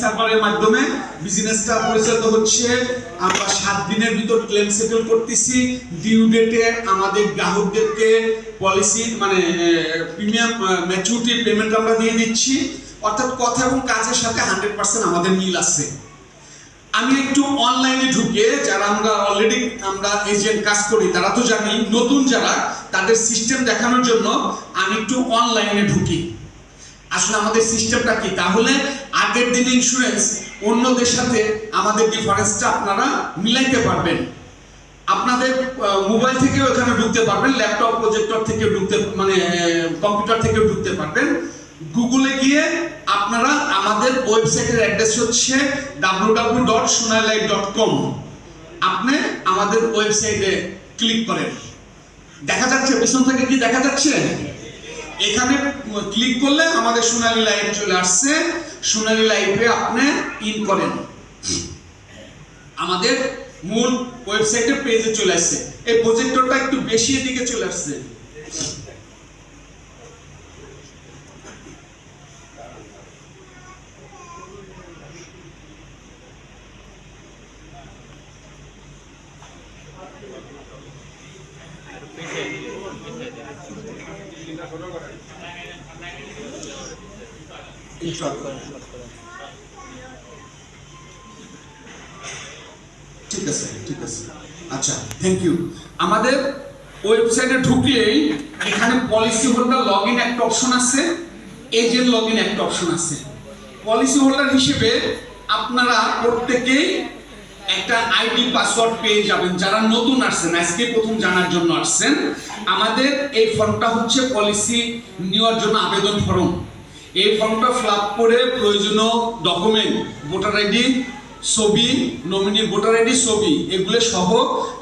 সার্ভারের মাধ্যমে বিজনেসটা পরিচালিত হচ্ছে। আমরা সাত দিনের ভিতর ক্লেম সেটেল করতেছি। ডিউ ডেটে আমাদের গ্রাহকদেরকে পলিসি মানে প্রিমিয়াম ম্যাচুরিটি পেমেন্ট আমরা দিয়ে দিচ্ছি। অর্থাৎ কথা এবং কাজের সাথে হান্ড্রেড পার্সেন্ট আমাদের মিল আছে। আমি একটু অনলাইনে ঢুকে, যারা আমরা অলরেডি আমরা এজেন্ট কাজ করি, তারা তো জানি, নতুন যারা, তাদের সিস্টেম দেখানোর জন্য আমি একটু অনলাইনে ঢুকি। আসলে আমাদের সিস্টেমটা কি? তাহলে আগের দিনে ইন্স্যুরেন্স অন্যদের সাথে আমাদের ডিফারেন্সটা আপনারা মিলাইতে পারবেন। আপনাদের মোবাইল থেকেও এখানে ঢুকতে পারবেন ল্যাপটপ প্রজেক্টর থেকে ঢুকতে মানে কম্পিউটার থেকেও ঢুকতে পারবেন। গুগলে গিয়ে আপনারা আমাদের ওয়েবসাইটের অ্যাড্রেস হচ্ছে www.sunalaite.com আপনি আমাদের ওয়েবসাইটে ক্লিক করেন। দেখা যাচ্ছে, পিছন থেকে কি দেখা যাচ্ছে? এখানে ক্লিক করলে আমাদের সোনালী লাইভ চলে আসছে। সোনালী লাইভে আপনি ইন করেন। আমাদের মূল ওয়েবসাইটের পেজে চলে আসছে। এই প্রজেক্টরটা একটু বেশি এদিকে চলে আসছে। ঠিক আছে ঠিক আছে। আচ্ছা থ্যাংক ইউ আমাদের ওয়েবসাইটে ঢুকলেই এখানে পলিসি হোল্ডার লগ ইন একটা অপশন আছে এজেন্ট লগ ইন একটা অপশন আছে। পলিসি হোল্ডার হিসেবে আপনারা প্রত্যেকেই একটা আইডি পাসওয়ার্ড পেয়ে যাবেন। যারা নতুন আসছেন, আজকে প্রথম জানার জন্য আসছেন, আমাদের এই ফর্মটা হচ্ছে পলিসি নেওয়ার জন্য আবেদন ফর্ম এই ফর্মটা ফিল আপ করে প্রয়োজনীয় ডকুমেন্ট ভোটার আইডি ছবি নমিনির ভোটার আইডি ছবি, এগুলো সহ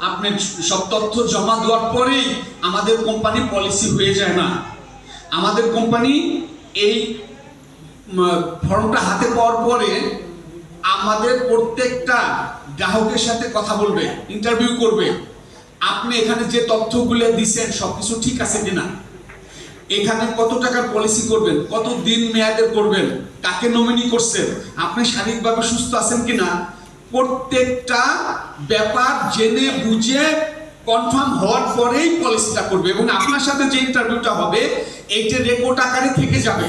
আপনি সব তথ্য জমা দেওয়ার পরেই আমাদের কোম্পানি পলিসি হয়ে যায় না। আমাদের কোম্পানি এই ফর্মটা হাতে পাওয়ার পরে আমাদের প্রত্যেকটা গ্রাহকের সাথে কথা বলবে ইন্টারভিউ করবে। আপনি এখানে যে তথ্যগুলো দিছেন, সবকিছু ঠিক আছে কিনা? এখানে কত টাকার পলিসি করবেন? কত দিন মেয়াদের করবেন? কাকে নমিনি করছেন? আপনি শারীরিকভাবে সুস্থ আছেন কিনা? প্রত্যেকটা ব্যাপার জেনে বুঝে কনফার্ম হওয়ার পরেই পলিসিটা করবে এবং আপনার সাথে যে ইন্টারভিউটা হবে, এইটা রেকর্ড আকারে থেকে যাবে।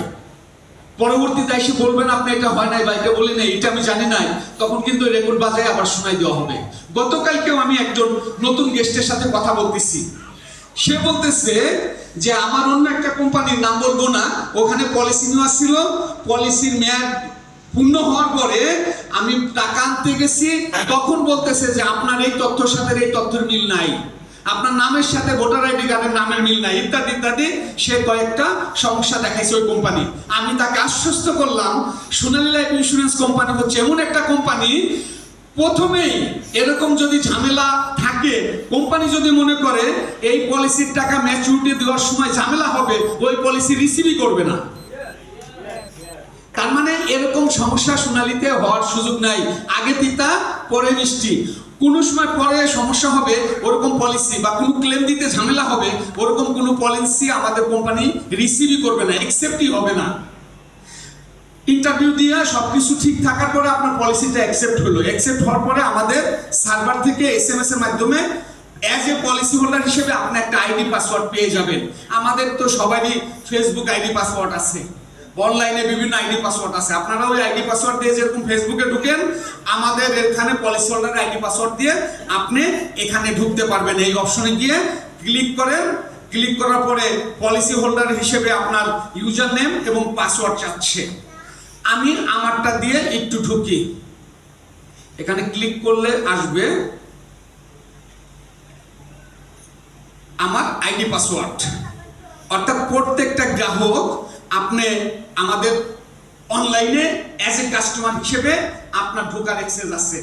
পরবর্তীতে এসে বলবেন, আপনি এটা হয় নাই বা এটা বলি নাই, এটা আমি জানি নাই। তখন কিন্তু রেকর্ড বাজায় আবার শোনাই দেওয়া হবে। গতকালকেও আমি একজন নতুন গেস্টের সাথে কথা বলতেছি। সে বলতেছে যে, আমার অন্য একটা কোম্পানির নাম বলব না। ওখানে পলিসি নেওয়া ছিল। পলিসির মেয়াদ পূর্ণ হওয়ার পরে আমি টাকা আনতে গেছি। তখন বলতেছে যে, আপনার এই তথ্যের সাথে এই তথ্যের মিল নাই। আপনার নামের সাথে ভোটার আইডি কার্ডের নামের মিল নাই, ইত্যাদি ইত্যাদি, সে কয়েকটা সমস্যা দেখাইছে ওই কোম্পানি। আমি তাকে আশ্বস্ত করলাম, সোনালী লাইফ ইন্স্যুরেন্স কোম্পানি হচ্ছে এমন একটা কোম্পানি প্রথমেই এরকম যদি ঝামেলা থাকে কোম্পানি যদি মনে করে এই পলিসির টাকা ম্যাচুরিটি দেওয়ার সময় ঝামেলা হবে, ওই পলিসি রিসিভই করবে না। তার মানে এরকম সমস্যা সোনালিতে হওয়ার সুযোগ নাই। আগে তিতা, পরে মিষ্টি। কোনো সময় পরে সমস্যা হবে, ওরকম পলিসি বা কোনো ক্লেম দিতে ঝামেলা হবে, ওরকম কোনো পলিসি আমাদের কোম্পানি রিসিভই করবে না অ্যাকসেপ্টই হবে না। ইন্টারভিউ দিয়ে সবকিছু ঠিক থাকার পরে আপনার পলিসিটা অ্যাকসেপ্ট হলো। অ্যাকসেপ্ট হওয়ার পরে আমাদের সার্ভার থেকে এস এম এস এর মাধ্যমে অ্যাজ এ পলিসি হোল্ডার হিসেবে আপনি একটা আইডি পাসওয়ার্ড পেয়ে যাবেন। আমাদের তো সবারই ফেসবুক আইডি পাসওয়ার্ড আছে। অনলাইনে বিভিন্ন আইডি পাসওয়ার্ড আছে। আপনারা ওই আইডি পাসওয়ার্ড দিয়ে যেরকম ফেসবুকে ঢুকেন, আমাদের এখানে পলিসি হোল্ডার আইডি পাসওয়ার্ড দিয়ে আপনি এখানে ঢুকতে পারবেন। এই অপশনে গিয়ে ক্লিক করেন। ক্লিক করার পরে পলিসি হোল্ডার হিসেবে আপনার ইউজার নেম এবং পাসওয়ার্ড চাচ্ছে। আমি আমারটা দিয়ে একটু ঢুকি। এখানে ক্লিক করলে আসবে আমার আইডি পাসওয়ার্ড অর্থাৎ প্রত্যেকটা গ্রাহক আপনি আমাদের অনলাইনে অ্যাজ এ কাস্টমার হিসেবে আপনার ঢোকার এক্সেস আছে।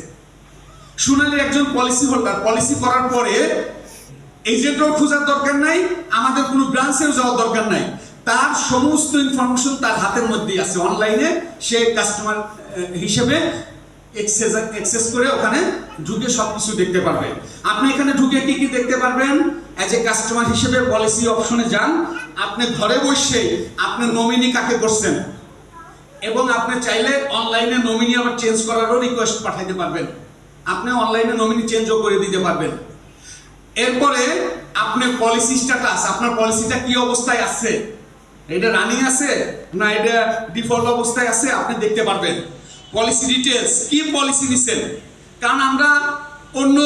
সোনালির একজন পলিসি হোল্ডার পলিসি করার পরে এজেন্টও খোঁজার দরকার নাই, আমাদের কোনো ব্রাঞ্চেও যাওয়ার দরকার নাই। তার সমস্ত ইনফরমেশন তার হাতের মধ্যেই আছে। অনলাইনে সে কাস্টমার হিসেবে এক্সেস এক্সেস করে ওখানে ঢুকে সব কিছু দেখতে পারবে। আপনি এখানে ঢুকে কি কি দেখতে পারবেন? অ্যাজ এ কাস্টমার হিসেবে পলিসি অপশনে যান। আপনি ঘরে বসে আপনি নমিনি কাকে করছেন? এবং আপনি চাইলে অনলাইনে নমিনি আবার চেঞ্জ করারও রিকোয়েস্ট পাঠাইতে পারবেন। আপনি অনলাইনে নমিনি চেঞ্জও করে দিতে পারবেন। এরপরে আপনি পলিসি স্ট্যাটাস আপনার পলিসিটা কি অবস্থায় আছে? এটা রানিং আছে? না, এটা ডিফল্ট অবস্থায় আছে? আপনি দেখতে পারবেন। পলিসি ডিটেলস কি পলিসি নিছেন? কারণ আমরা অন্য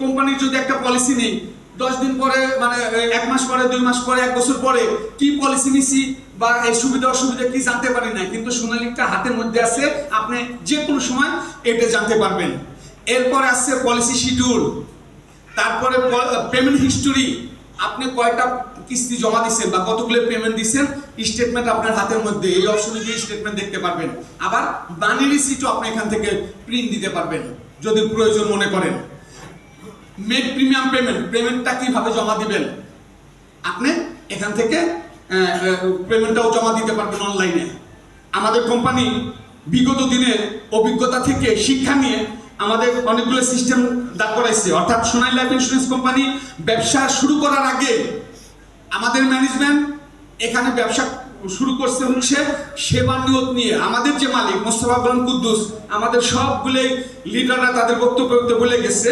কোম্পানির যদি একটা পলিসি নিই, দশ দিন পরে মানে এক মাস পরে, দুই মাস পরে, এক বছর পরে, কি পলিসি নিছি বা এই সুবিধা অসুবিধা কি জানতে পারি না কিন্তু সোনালিকটা হাতের মধ্যে আছে, আপনি যে কোনো সময় এটা জানতে পারবেন। এরপরে আসছে পলিসি শিডিউল তারপরে পেমেন্ট হিস্টোরি আপনি কয়টা কিস্তি জমা দিচ্ছেন বা কতগুলো পেমেন্ট দিচ্ছেন স্টেটমেন্ট আপনার হাতের মধ্যে, এই অপশনে গিয়ে স্টেটমেন্ট দেখতে পারবেন। আবার মানি রিসিটও আপনি এখান থেকে প্রিন্ট দিতে পারবেন, যদি প্রয়োজন মনে করেন। মেক প্রিমিয়াম পেমেন্ট পেমেন্টটা কীভাবে জমা দিবেন? আপনি এখান থেকে পেমেন্টটাও জমা দিতে পারবেন অনলাইনে আমাদের কোম্পানি বিগত দিনের অভিজ্ঞতা থেকে শিক্ষা নিয়ে আমাদের অনেকগুলো সিস্টেম দাঁড় করাইছে। অর্থাৎ সোনাই লাইফ ইন্স্যুরেন্স কোম্পানি ব্যবসা শুরু করার আগে আমাদের ম্যানেজমেন্ট এখানে ব্যবসা শুরু করছে হচ্ছে সেবা নিয়ত নিয়ে। আমাদের যে মালিক, মোস্তফা গরম কুদ্দুস, আমাদের সবগুলোই লিডাররা তাদের বক্তব্য বলে গেছে।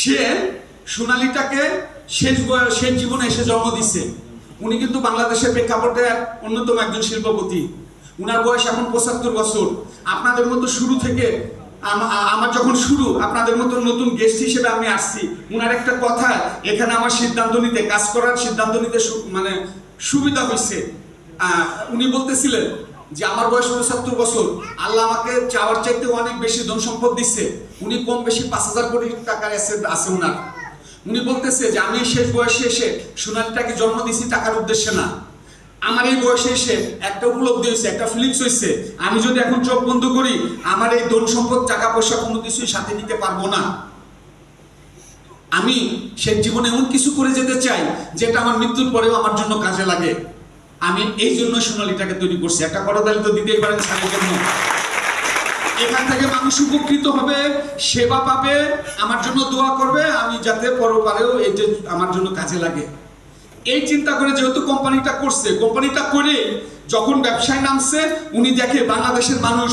সে সোনালিটাকে শেষ শেষ জীবনে এসে জন্ম দিছে। উনি কিন্তু বাংলাদেশের প্রেক্ষাপটে অন্যতম একজন শিল্পপতি। উনার বয়স এখন পঁচাত্তর বছর। আপনাদের মতো শুরু থেকে আমার যখন শুরু, আপনাদের মতো নতুন গেস্ট হিসেবে আমি আসছি, উনার একটা কথা, এখানে আমার সিদ্ধান্ত নিতে, কাজ করার সিদ্ধান্ত নিতে মানে সুবিধা হয়েছে উনি বলতেছিলেন যে, আমার বয়স পঁচাত্তর বছর, আল্লাহ আমাকে চাওয়ার চাইতে অনেক বেশি ধন সম্পদ দিচ্ছে উনি কম বেশি পাঁচ হাজার কোটি টাকার অ্যাসেট আছে উনার। উনি বলতেছে যে, আমি শেষ বয়সে এসে সোনালিটাকে জন্ম দিছি টাকার উদ্দেশ্যে না। আমার এই বয়সে এসে একটা উপলব্ধি হয়েছে, একটা ফিলিংস হয়েছে। আমি যদি এখন চোখ বন্ধ করি, আমার এই ধন সম্পদ, টাকা পয়সা কোনো কিছুই সাথে নিতে পারব না। আমি সে জীবনে এমন কিছু করে যেতে চাই, যেটা আমার মৃত্যুর পরেও আমার জন্য কাজে লাগে। আমি এই জন্য সোনালিটাকে তৈরি করছি। একটা করতালি তো দিতেই পারেন স্বামীর জন্য। এখান থেকে মানুষ উপকৃত হবে, সেবা পাবে, আমার জন্য দোয়া করবে, আমি যাতে পরপারেও এটা আমার জন্য কাজে লাগে। এই চিন্তা করে যেহেতু কোম্পানিটা করছে, কোম্পানিটা করে যখন ব্যবসায় নামছে, উনি দেখে বাংলাদেশের মানুষ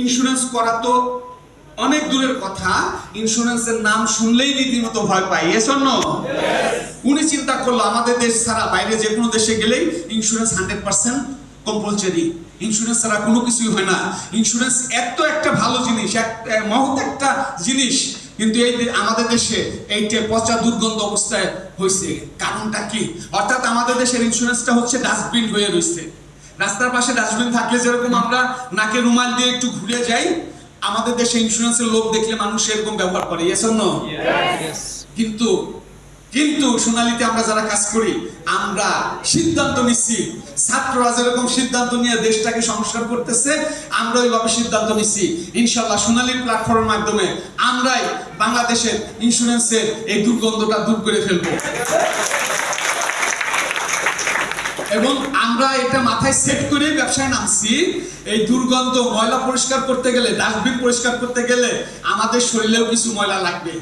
ইন্স্যুরেন্স করা তো অনেক দূরের কথা ইন্স্যুরেন্সের নাম শুনলেই রীতিমতো ভয় পায় এস অন্য উনি চিন্তা করল, আমাদের দেশ ছাড়া বাইরে যে কোনো দেশে গেলেই insurance hundred percent compulsory insurance ছাড়া কোনো কিছুই হয় না। ইন্স্যুরেন্স এত একটা ভালো জিনিস, এক মহৎ একটা জিনিস কিন্তু এই আমাদের দেশে এইটা পচা দুর্গন্ধ অবস্থায় হয়েছে কারণটা কি? অর্থাৎ আমাদের দেশের ইন্স্যুরেন্সটা হচ্ছে ডাস্টবিন হয়ে রয়েছে রাস্তার পাশে ডাস্টবিন থাকলে যেরকম আমরা নাকে রুমাল দিয়ে একটু ঘুরে যাই আমাদের দেশে ইন্স্যুরেন্সের লোক দেখলে মানুষ এরকম ব্যবহার করে এস নো কিন্তু কিন্তু সোনালিতে আমরা যারা কাজ করি, আমরা সিদ্ধান্ত নিচ্ছি। ছাত্ররা যেরকম সিদ্ধান্ত নিয়ে দেশটাকে সংস্কার করতেছে আমরা ওইভাবে সিদ্ধান্ত নিচ্ছি। ইনশাল্লাহ সোনালী প্ল্যাটফর্মের মাধ্যমে আমরাই বাংলাদেশের ইন্স্যুরেন্সের এই দুর্গন্ধটা দূর করে ফেলব। এবং আমরা এটা মাথায় সেট করে ব্যবসায় নামছি। এই দুর্গন্ধ ময়লা পরিষ্কার করতে গেলে, ডাস্টবিন পরিষ্কার করতে গেলে আমাদের শরীরেও কিছু ময়লা লাগবে।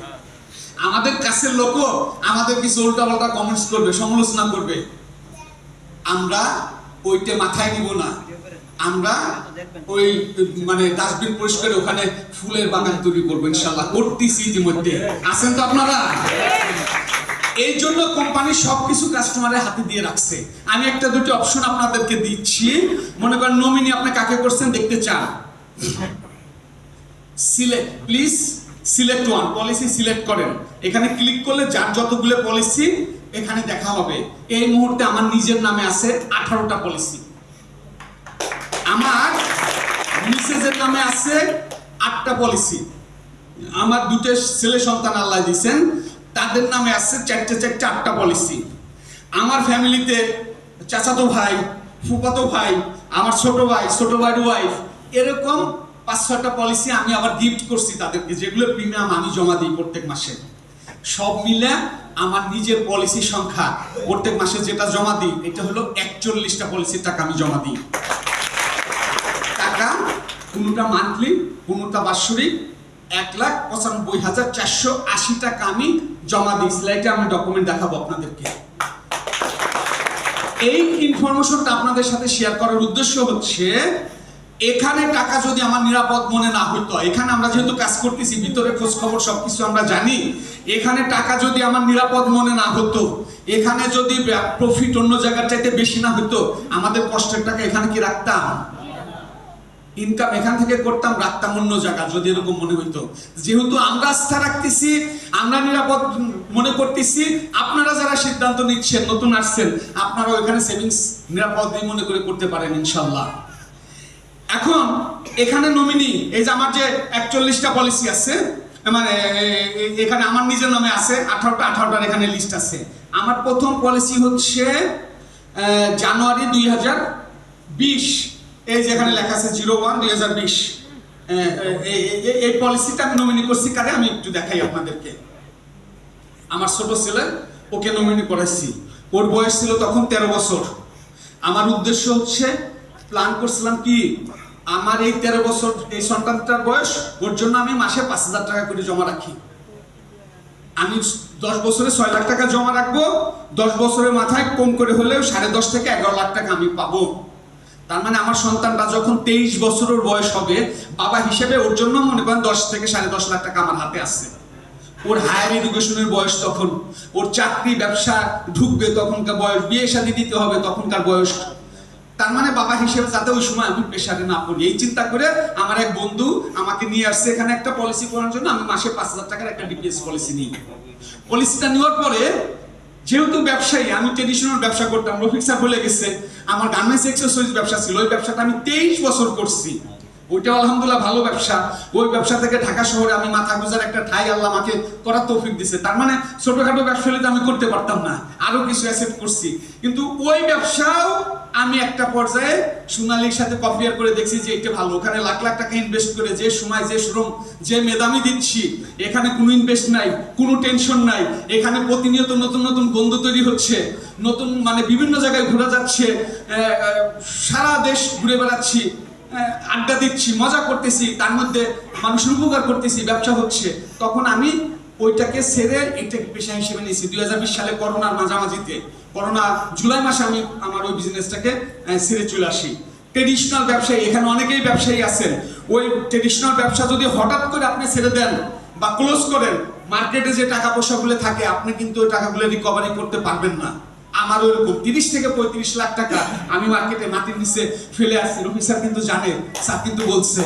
আমাদের কাছের লোকও আমাদের কিছু উল্টাপাল্টা কমেন্টস করবে, সমালোচনা করবে। আমরা ওইটা মাথায় নিব না। আমরা ওই মানে ডাস্টবিন পরিষ্কার ওখানে ফুলের বাগান তৈরি করব ইনশাল্লাহ করতেছি ইতিমধ্যে। আছেন তো আপনারা? এই জন্য কোম্পানি সবকিছু কাস্টমারের হাতে দিয়ে রাখছে। আমি একটা দুটো অপশন আপনাদেরকে দিচ্ছি। মনে করেন নমিনি আপনি কাকে করছেন দেখতে চান? Select please select one policy select করেন। এখানে ক্লিক করলে যার যতগুলো পলিসি এখানে দেখা হবে। এই মুহূর্তে আমার নিজের নামে আছে আঠারোটা পলিসি আমার মিসেজের নামে আছে আটটা পলিসি আমার দুটো ছেলে সন্তান আল্লাহ দিয়েছেন, তাদের নামে আছে চারটে চারটে আটটা পলিসি আমার ফ্যামিলিতে চাচাতো ভাই ফুপাতো ভাই, আমার ছোট ভাই, ছোট ভাইয়ের ওয়াইফ এরকম পাঁচ ছটা পলিসি আমি আবার গিফট করছি তাদেরকে, যেগুলো প্রিমিয়াম আমি জমা দিই প্রত্যেক মাসে। সব মিলে আমার নিজের পলিসি সংখ্যা প্রত্যেক মাসে যেটা জমা দিই, এটা হলো একচল্লিশটা পলিসির টাকা আমি জমা দিই। টাকা, কোনোটা মান্থলি কোনোটা বাৎসরিক, এক লাখ পঁচানব্বই হাজার চারশো আশি টাকা আমি জমা দিই। স্লাইডে আমি ডকুমেন্ট দেখাবো আপনাদেরকে। এই ইনফরমেশনটা আপনাদের সাথে শেয়ার করার উদ্দেশ্য হচ্ছে এখানে টাকা যদি আমার নিরাপদ মনে না হতো এখানে আমরা যেহেতু কাজ করতেছি, ভিতরে খোঁজ খবর সবকিছু আমরা জানি, এখানে টাকা যদি আমার নিরাপদ মনে না হতো এখানে যদি প্রফিট অন্য জায়গার চাইতে বেশি না হতো আমাদের কষ্টের টাকা এখানে কি রাখতাম? ইনকাম এখান থেকে করতাম, রাখতাম অন্য জায়গা, যদি এরকম মনে হইতো। যেহেতু আমরা আস্থা রাখতেছি, আমরা নিরাপদ মনে করতেছি, আপনারা যারা সিদ্ধান্ত নিচ্ছেন, নতুন আসছেন আপনারা ওইখানে সেভিংস নিরাপদ মনে করে করতে পারেন ইনশাল্লাহ এখন এখানে নমিনি এই যে আমার যে একচল্লিশটা পলিসি আছে মানে এখানে আমার নিজের নামে আছে, আঠারোটা, আঠারোটার এখানে লিস্ট আছে। আমার প্রথম পলিসি হচ্ছে জানুয়ারি দুই হাজার বিশ। এই যে এখানে লেখা আছে জিরো ওয়ান দুই হাজার বিশ। এই পলিসিটা আমি নমিনি করছি কারে? আমি একটু দেখাই আপনাদেরকে। আমার ছোট ছেলে, ওকে নমিনি করাইছি। ওর বয়স ছিল তখন তেরো বছর। আমার উদ্দেশ্য হচ্ছে প্ল্যান করছিলাম কি, আমার এই তেরো বছর এই সন্তানটার বয়স, ওর জন্য আমি মাসে পাঁচ হাজার টাকা করে জমা রাখি। আমি দশ বছরে ছয় লাখ টাকা জমা রাখব, দশ বছরের মাথায় কম করে হলেও সাড়ে দশ থেকে এগারো লাখ টাকা আমি পাবো। তার মানে আমার সন্তানটা যখন তেইশ বছরের বয়স হবে, বাবা হিসেবে ওর জন্য মনে করেন দশ থেকে সাড়ে দশ লাখ টাকা আমার হাতে আছে। ওর হায়ার এডুকেশনের বয়স তখন, ওর চাকরি, ব্যবসা ঢুকবে তখনকার বয়স, বিয়ে শাদি দিতে হবে তখনকার বয়স। তার মানে বাবা হিসেবে যাতে ওই সময় আমি পেশারে না পড়ি। এই চিন্তা করে আমার এক বন্ধু আমাকে নিয়ে আসছে। এখানে একটা পলিসি করার জন্য আমি মাসে পাঁচ হাজার টাকার একটা ডিপিএস পলিসি নিই। পলিসিটা নেওয়ার পরে যেহেতু ব্যবসায়ী, আমি ট্রেডিশনাল ব্যবসা করতাম। রফিক স্যার বলে গেছে, আমার গার্মেন্টস এক্সেসরিজ ব্যবসা ছিল। ওই ব্যবসাটা আমি তেইশ বছর করছি। ওইটা আলহামদুলিল্লাহ ভালো ব্যবসা। ওই ব্যবসা থেকে ঢাকা শহরে আমি মাথা গুজার একটা ঠাই আল্লাহ আমাকে করার তৌফিক দিছে। তার মানে ছোটখাটো ব্যবসা হলে তো আমি করতে পারতাম না, আরও কিছু অ্যাসেপ্ট করছি। কিন্তু ওই ব্যবসাও আমি একটা পর্যায়ে সোনালির সাথে কম্পেয়ার করে দেখছি যে এটা ভালো। ওখানে লাখ লাখ টাকা ইনভেস্ট করে যে সময়, যে শ্রম, যে মেদামি দিচ্ছি, এখানে কোনো ইনভেস্ট নাই, কোনো টেনশন নাই। এখানে প্রতিনিয়ত নতুন নতুন বন্ধু তৈরি হচ্ছে, নতুন মানে বিভিন্ন জায়গায় ঘোরা যাচ্ছে সারা দেশ ঘুরে বেড়াচ্ছি। আড্ডা দিচ্ছি, মজা করতেছি, তার মধ্যে মানুষের উপকার করতেছি, ব্যবসা হচ্ছে। তখন আমি ওইটাকে ছেড়ে এটাকে পেশা হিসেবে নিয়েছি। দুই সালে করোনার মাঝামাঝিতে, করোনা জুলাই মাসে আমি আমার ওই বিজনেসটাকে সেরে চলে আসি। ট্রেডিশনাল ব্যবসায়ী, এখানে অনেকেই ব্যবসায়ী আছেন। ওই ট্রেডিশনাল ব্যবসা যদি হঠাৎ করে আপনি ছেড়ে দেন বা ক্লোজ করেন মার্কেটে যে টাকা পয়সাগুলো থাকে, আপনি কিন্তু ওই টাকাগুলো রিকভারি করতে পারবেন না। আমার ওরকম তিরিশ থেকে পঁয়ত্রিশ লাখ টাকা আমি মার্কেটে মাটির নিচে ফেলে আসছি। রফিক স্যার কিন্তু জানে, স্যার কিন্তু বলছে।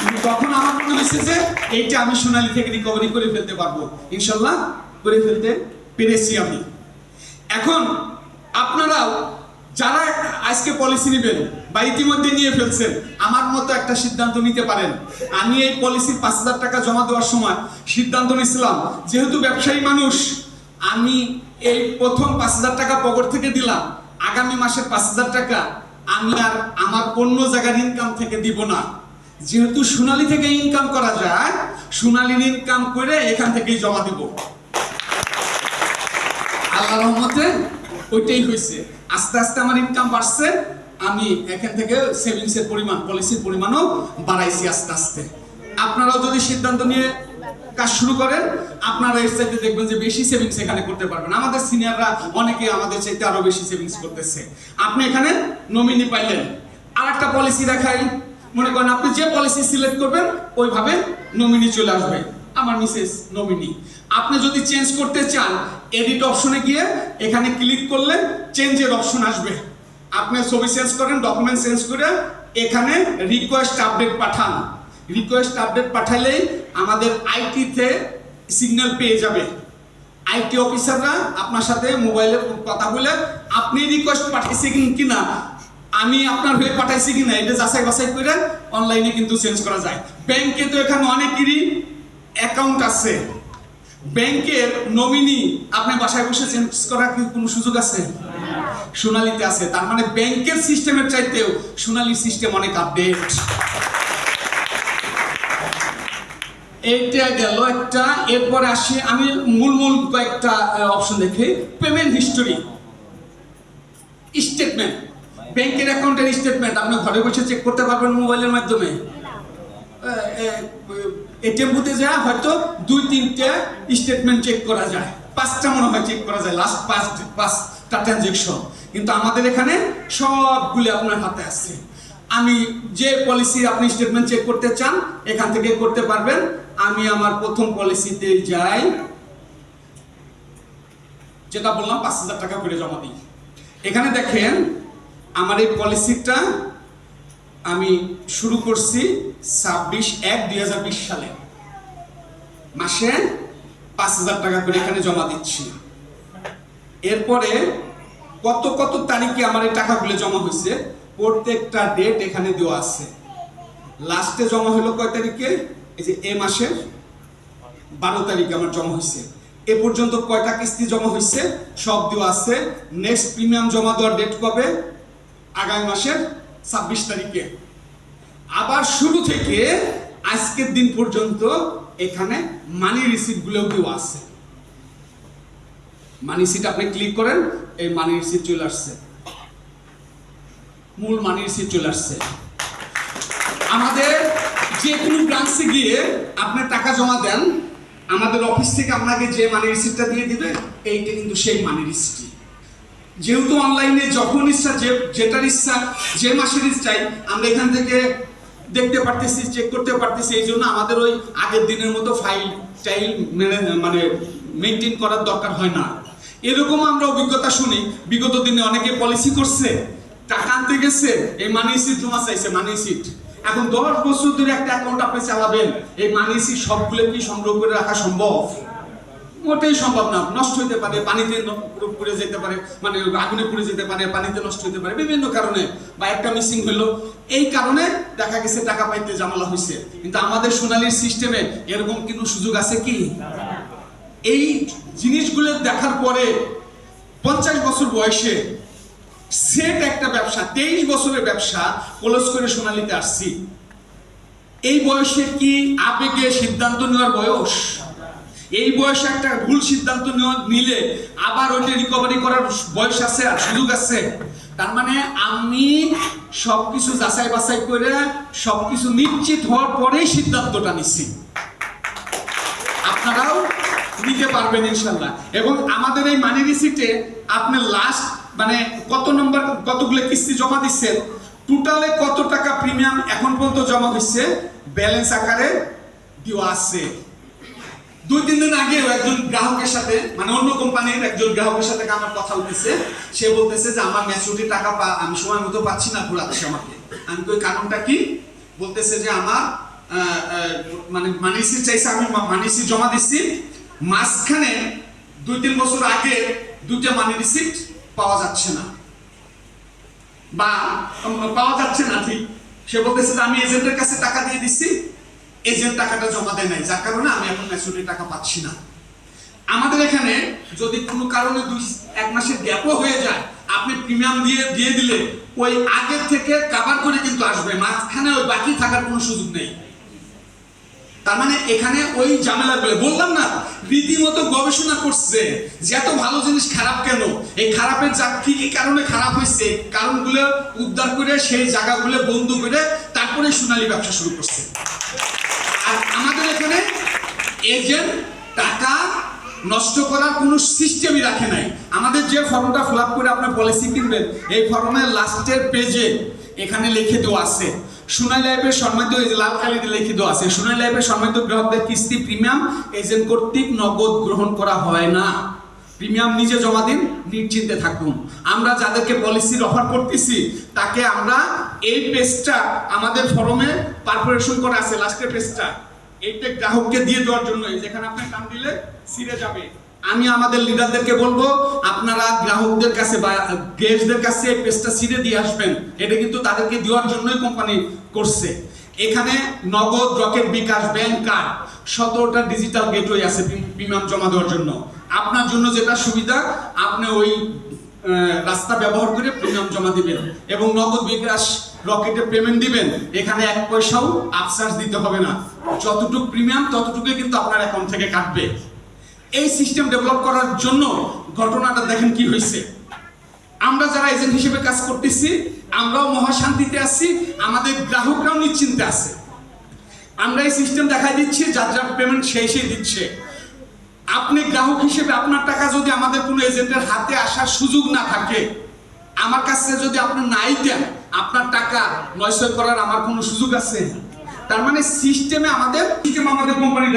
কিন্তু তখন আমার মনে হয়েছে যে এইটা আমি সোনালি থেকে রিকভারি করে ফেলতে পারব। ইনশাল্লাহ করে ফেলতে পেরেছি আমি। এখন আপনারাও যারা আজকে পলিসি নেবেন বা ইতিমধ্যে নিয়ে ফেলছেন, আমার মতো একটা সিদ্ধান্ত নিতে পারেন। আমি এই পলিসির পাঁচ হাজার টাকা জমা দেওয়ার সময় সিদ্ধান্ত নিয়েছিলাম, যেহেতু ব্যবসায়ী মানুষ, আমি এই প্রথম পাঁচ হাজার টাকা পকেট থেকে দিলাম। আগামী মাসের পাঁচ হাজার টাকা আমি আর আমার অন্য জায়গার ইনকাম থেকে দিব না। যেহেতু সোনালী থেকে ইনকাম করা যায়, সোনালীর ইনকাম করে এখান থেকেই জমা দিব। আল্লাহ রহমতে ওইটাই হয়েছে। আস্তে আস্তে আমার ইনকাম বাড়ছে, আমি এখান থেকে সেভিংসের পরিমাণ পলিসির পরিমাণও বাড়াইছি আস্তে আস্তে। আপনারাও যদি সিদ্ধান্ত নিয়ে কাজ শুরু করেন, আপনারা এর চাইতে দেখবেন যে বেশি সেভিংস এখানে করতে পারবেন। আমাদের সিনিয়ররা অনেকে আমাদের চাইতে আরও বেশি সেভিংস করতেছে। আপনি এখানে নমিনি পাইলেন। আর একটা পলিসি দেখাই। মনে করেন আপনি যে পলিসি সিলেক্ট করবেন, ওইভাবে নমিনি চলে আসবে। আমার মিসেস নমিনি আপনি যদি চেঞ্জ করতে চান এডিট অপশনে গিয়ে এখানে ক্লিক করলে চেঞ্জের অপশন আসবে। আপনি ছবি চেঞ্জ করেন ডকুমেন্ট চেঞ্জ করে এখানে রিকোয়েস্ট আপডেট পাঠান। রিকোয়েস্ট আপডেট পাঠালেই আমাদের আইটিতে সিগন্যাল পেয়ে যাবে। আইটি অফিসাররা আপনার সাথে মোবাইলে কথা বলে, আপনি রিকোয়েস্ট পাঠাইছে কিনা, আমি আপনার হয়ে পাঠাইছি কিনা, এটা যাচাই বাছাই করে অনলাইনে কিন্তু চেঞ্জ করা যায়। ব্যাংকে তো এখানে অনেকেরই অ্যাকাউন্ট আছে। ব্যাংকের নমিনি আপনি বাসায় বসে চেঞ্জ করার কি কোনো সুযোগ আছে? সোনালিতে আছে। তার মানে ব্যাংকের সিস্টেমের চাইতেও সোনালী সিস্টেম অনেক আপডেট এইটা গেল একটা এরপর আসি আমি মূল মূল কয়েকটা অপশন দেখি পেমেন্ট হিস্টোরি স্টেটমেন্ট ব্যাংকের অ্যাকাউন্টের স্টেটমেন্ট আপনি ঘরে বসে চেক করতে পারবেন মোবাইলের মাধ্যমে এটিএম বুথে যায় হয়তো দুই তিনটে স্টেটমেন্ট চেক করা যায় পাঁচটা মনে হয় চেক করা যায় লাস্ট পাঁচ পাঁচটা ট্রানজেকশন কিন্তু আমাদের এখানে সবগুলি আপনার হাতে আসছে আমি যে পলিসি আপনি স্টেটমেন্ট চেক করতে চান এখান থেকে করতে পারবেন আমি আমার প্রথম পলিসিতে যাই, যেটা বললাম, পাঁচ হাজার টাকা করে জমা দিই। এখানে দেখেন, আমার এই পলিসিটা আমি শুরু করছি ছাব্বিশ এক দুই সালে। মাসে পাঁচ হাজার টাকা করে এখানে জমা দিচ্ছি। এরপরে কত কত তারিখে আমার এই টাকাগুলো জমা হয়েছে, প্রত্যেকটা ডেট এখানে দেওয়া আছে। লাস্টে জমা হলো কয় তারিখে? এই যে এ মাসের বারো তারিখে আমার জমা হয়েছে এ পর্যন্ত কয়টা কিস্তি জমা হয়েছে সব দেওয়া আছে। নেক্সট প্রিমিয়াম জমা দেওয়ার ডেট কবে আগামী মাসের ছাব্বিশ তারিখে। আবার শুরু থেকে আজকের দিন পর্যন্ত এখানে মানি রিসিপ্ট গুলোও দেওয়া আছে। মানি সিট আপনি ক্লিক করেন, এই মানি রিসিপ্ট চলে আসছে। মূল মানি রিসিপ্ট চলে আসছে। আমাদের যে কোনো ব্রাঞ্চে গিয়ে আপনি টাকা জমা দেন, আমাদের অফিস থেকে আপনাকে যে মানি রিসিপ্টটা দিয়ে দিবে, এইটা কিন্তু সেই মানি রিসিপ্টই যেহেতু অনলাইনে যখন ইচ্ছা, যে, যেটার ইচ্ছা, যে মাসের ইচ্ছাই আমরা এখান থেকে দেখতে পারতেছি চেক করতে পারতেছি, এই জন্য আমাদের ওই আগের দিনের মতো ফাইল টাইল মেনে মানে মেনটেন করার দরকার হয় না। এরকম আমরা অভিজ্ঞতা শুনি, বিগত দিনে অনেকে পলিসি করছে, টাকা আনতে গেছে, এই মানি সিট জমা চাইছে মানি সিট এখন দশ বছর ধরে একটা অ্যাকাউন্ট আপনি চালাবেন, এই মানি সিট সবগুলো কি সংগ্রহ করে রাখা সম্ভব? মোটেই সম্ভব না, নষ্ট হতে পারে, পানিতে পুড়ে যেতে পারে মানে আগুনে পুড়ে যেতে পারে, পানিতে নষ্ট হতে পারে, বিভিন্ন কারণে। বা একটা মিসিং হলো এই কারণে দেখা গেছে টাকা পাইতে জামালা হয়েছে কিন্তু আমাদের সোনালির সিস্টেমে এরকম কোনো সুযোগ আছে কি? এই জিনিসগুলো দেখার পরে পঞ্চাশ বছর বয়সে সেট একটা ব্যবসা, তেইশ বছরের ব্যবসা ক্লোজ করে সোনালীতে আসছি। এই বয়সে কি আবেগে সিদ্ধান্ত নেওয়ার বয়স? এই বয়সে একটা ভুল সিদ্ধান্ত নিলে আবার ওইটা রিকভারি করার বয়স আছে আর সুযোগ আছে? তার মানে আমি সবকিছু যাচাই বাছাই করে সবকিছু নিশ্চিত হওয়ার পরেই সিদ্ধান্তটা নিচ্ছি। আপনারাও নিতে পারবেন ইনশাল্লাহ। এবং আমাদের এই মানি রিসিটে আপনি লাস্ট মানে কত নম্বর, কতগুলো কিস্তি জমা দিচ্ছেন টোটালে কত টাকা প্রিমিয়াম এখন পর্যন্ত জমা হচ্ছে ব্যালেন্স আকারে দেওয়া আছে। দুই, তিন দিন আগে একজন গ্রাহকের সাথে মানে অন্য কোম্পানির একজন গ্রাহকের সাথে আমার কথা উঠেছে সে বলতেছে যে, আমার ম্যাচুরিটি টাকা পা, আমি সময় মতো পাচ্ছি না, ঘোরাচ্ছে আমাকে। আমি কই, কারণটা কি? বলতেছে যে, আমার মানে মানিসি চাইছে, আমি মানিসি জমা দিচ্ছি। মাঝখানে দুই, তিন বছর আগে দুইটা মানি রিসিপ্ট পাওয়া যাচ্ছে না। বা পাওয়া যাচ্ছে না ঠিক। সে বলতেছে যে, আমি এজেন্টের কাছে টাকা দিয়ে দিচ্ছি এজেন্ট টাকাটা জমা দেয় নাই। যার কারণে আমি এখন ম্যাচুরিটি টাকা পাচ্ছি না। আমাদের এখানে যদি কোনো কারণে দুই, এক মাসের গ্যাপও হয়ে যায়, আপনি প্রিমিয়াম দিয়ে দিয়ে দিলে ওই আগের থেকে কাভার করে কিন্তু আসবে। মাঝখানে ওই বাকি থাকার কোনো সুযোগ নেই। তার মানে এখানে ওই ঝামেলাগুলো বললাম না, রীতিমতো গবেষণা করছে যে এত ভালো জিনিস খারাপ কেন? এই খারাপের যা কি কি কারণে খারাপ হয়েছে? কারণগুলো উদ্ধার করে সেই জায়গাগুলো বন্ধ করে তারপরে সোনালী ব্যবসা শুরু করছে। আর আমাদের এখানে এজেন্ট টাকা নষ্ট করার কোনো সিস্টেমই রাখে নাই। আমাদের যে ফর্মটা ফিল আপ করে আপনার পলিসি কিনবেন, এই ফর্মের লাস্টের পেজে এখানে লিখে দেওয়া আছে। সোনাই লাইফের সম্মানিত এই যে লাল কালিতে লিখে দেওয়া আছে সোনাই লাইফের সম্মানিত গ্রাহকদের কিস্তি প্রিমিয়াম এজেন্ট কর্তৃক নগদ গ্রহণ করা হয় না। প্রিমিয়াম নিজে জমা দিন, নিশ্চিন্তে থাকুন। আমরা যাদেরকে পলিসির অফার করতেছি, তাকে আমরা এই পেজটা আমাদের ফরমে পারফরেশন করা আছে লাস্টের পেজটা এইটা গ্রাহককে দিয়ে দেওয়ার জন্য যেখানে আপনি টান দিলে ছিঁড়ে যাবে। আমি আমাদের লিডারদেরকে বলব, আপনারা গ্রাহকদের কাছে বা গেস্টদের কাছে পেজটা ছিঁড়ে দিয়ে আসবেন। এটা কিন্তু তাদেরকে দেওয়ার জন্যই কোম্পানি করছে। এখানে Nagad Rocket bKash bank card সতেরোটা ডিজিটাল গেটওয়ে আছে প্রিমিয়াম জমা দেওয়ার জন্য। আপনার জন্য যেটা সুবিধা, আপনি ওই রাস্তা ব্যবহার করে প্রিমিয়াম জমা দিবেন এবং নগদ বিকাশ রকেটে পেমেন্ট দিবেন। এখানে এক পয়সাও আপচার্জ দিতে হবে না। যতটুকু প্রিমিয়াম ততটুকুই কিন্তু আপনার অ্যাকাউন্ট থেকে কাটবে। এই সিস্টেম ডেভেলপ করার জন্য ঘটনাটা দেখেন কি হয়েছে আমরা যারা এজেন্ট হিসেবে কাজ করতেছি, আমরাও মহাশান্তিতে আছি, আমাদের গ্রাহকরাও নিশ্চিন্তে আছে। আমরা এই সিস্টেম দেখাই দিচ্ছি, যার যার পেমেন্ট সেই সেই দিচ্ছে। আপনি গ্রাহক হিসেবে আপনার টাকা যদি আমাদের কোনো এজেন্টের হাতে আসার সুযোগ না থাকে, আমার কাছে যদি আপনি নাই দেন, আপনার টাকা নয়সয় করার আমার কোনো সুযোগ আছে? তার মানে সিস্টেমে আমাদের সিস্টেম আমাদের কোম্পানিটা